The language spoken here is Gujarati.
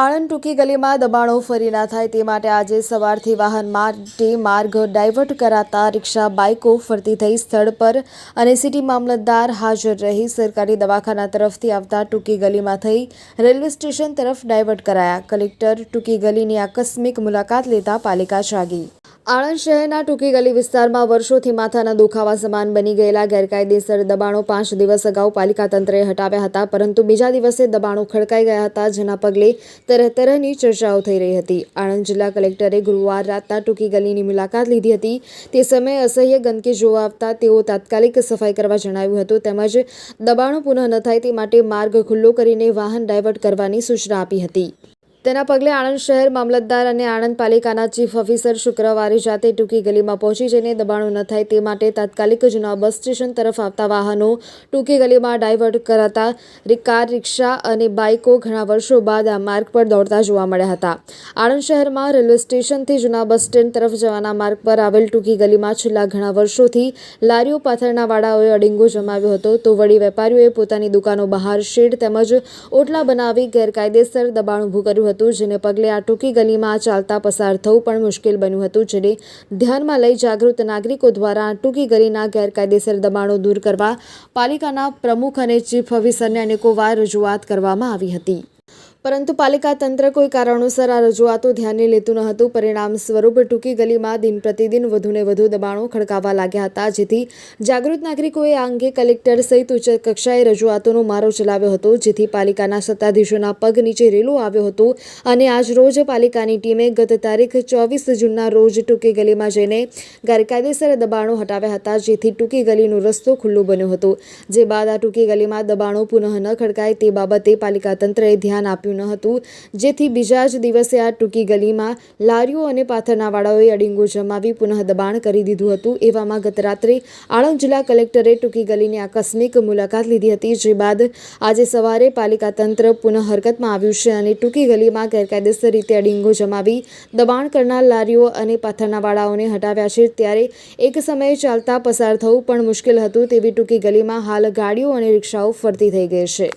આણંદ ટૂંકી ગલીમાં દબાણો ફરી ના થાય તે માટે આજે સવારથી વાહન માટે માર્ગ ડાયવર્ટ કરાતા રિક્ષા, બાઇકો ફરતી થઈ સ્થળ પર અને સિટી મામલતદાર હાજર રહી. સરકારી દવાખાના તરફથી આવતા ટૂંકી ગલીમાં થઈ રેલવે સ્ટેશન તરફ ડાયવર્ટ કરાયા. કલેક્ટર ટૂંકી ગલીની આકસ્મિક મુલાકાત લેતા પાલિકા જાગી. આણંદ શહેરના ટૂંકી ગલી વિસ્તારમાં વર્ષોથી માથાના દુખાવા સમાન બની ગયેલા ગેરકાયદેસર દબાણો પાંચ દિવસ અગાઉ પાલિકા તંત્રએ હટાવ્યા હતા, પરંતુ બીજા દિવસે દબાણો ખડકાઈ ગયા હતા, જેના પગલે તરહ તરહની ચર્ચાઓ થઈ રહી હતી. આણંદ જિલ્લા કલેક્ટરે ગુરુવાર રાતના ટૂંકી ગલીની મુલાકાત લીધી હતી. તે સમયે અસહ્ય ગંદકી જોવા આવતા તેઓ તાત્કાલિક સફાઈ કરવા જણાવ્યું હતું, તેમજ દબાણો પુનઃ ન થાય તે માટે માર્ગ ખુલ્લો કરીને વાહન ડાયવર્ટ કરવાની સૂચના આપી હતી. તેના પગલે આણંદ શહેર મામલતદાર અને આણંદ પાલિકાના ચીફ ઓફિસર શુક્રવારે જાતે ટૂંકી ગલીમાં પહોંચી જઈને દબાણો ન થાય તે માટે તાત્કાલિક જૂના બસ સ્ટેશન તરફ આવતા વાહનો ટૂંકી ગલીમાં ડાયવર્ટ કરાતા કાર, રિક્ષા અને બાઇકો ઘણા વર્ષો બાદ આ માર્ગ પર દોડતા જોવા મળ્યા હતા. આણંદ શહેરમાં રેલવે સ્ટેશનથી જૂના બસ સ્ટેન્ડ તરફ જવાના માર્ગ પર આવેલ ટૂંકી ગલીમાં છેલ્લા ઘણા વર્ષોથી લારીઓ પાથરના વાળાઓએ અડીંગો જમાવ્યો હતો. તો વળી વેપારીઓએ પોતાની દુકાનો બહાર શેડ તેમજ ઓટલા બનાવી ગેરકાયદેસર દબાણ ઊભું કર્યું હતું. જેને પગલે આ ટૂંકી ગલીમાં ચાલતા પસાર થવું પણ મુશ્કેલ બન્યું હતું, જેને ધ્યાનમાં લઈ જાગૃત નાગરિકો દ્વારા ટૂંકી ગલીના ગેરકાયદેસર દબાણો દૂર કરવા પાલિકાના પ્રમુખ અને ચીફ ઓફિસરને અનેકોવાર રજૂઆત કરવામાં આવી હતી. પરંતુ પાલિકા તંત્ર કોઈ કારણોસર આ રજૂઆતો ધ્યાને લેતું ન હતું પરિણામ સ્વરૂપ ટૂંકી ગલીમાં દિન પ્રતિદિન વધુને વધુ દબાણો ખડકાવા લાગ્યા હતા, જેથી જાગૃત નાગરિકોએ આ અંગે કલેક્ટર સહિત ઉચ્ચ કક્ષાએ રજૂઆતોનો મારો ચલાવ્યો હતો, જેથી પાલિકાના સત્તાધીશોના પગ નીચે રેલો આવ્યો હતો અને આજ રોજ પાલિકાની ટીમે ગત તારીખ ચોવીસ જૂનના રોજ ટૂંકી ગલીમાં જઈને ગેરકાયદેસર દબાણો હટાવ્યા હતા, જેથી ટૂંકી ગલીનો રસ્તો ખુલ્લો બન્યો હતો. જે બાદ આ ટૂંકી ગલીમાં દબાણો પુનઃ ન ખડકાય તે બાબતે પાલિકા તંત્રએ ધ્યાન આપ્યું ન હતું. જેથી બીજા જ દિવસે આ ટૂંકી ગલીમાં લારીઓ અને પાથરનાવાળાઓએ અડીંગો જમાવી પુનઃ દબાણ કરી દીધું હતું. એવામાં ગત રાત્રે આણંદ જિલ્લા કલેક્ટરે ટૂંકી ગલીની આકસ્મિક મુલાકાત લીધી હતી, જે બાદ આજે સવારે પાલિકા તંત્ર પુનઃ હરકતમાં આવ્યું છે અને ટૂંકી ગલીમાં ગેરકાયદેસર રીતે અડીંગો જમાવી દબાણ કરનાર લારીઓ અને પાથરનાવાળાઓને હટાવ્યા છે. ત્યારે એક સમયે ચાલતા પસાર થવું પણ મુશ્કેલ હતું, તેવી ટૂંકી ગલીમાં હાલ ગાડીઓ અને રિક્ષાઓ ફરતી થઈ ગઈ છે.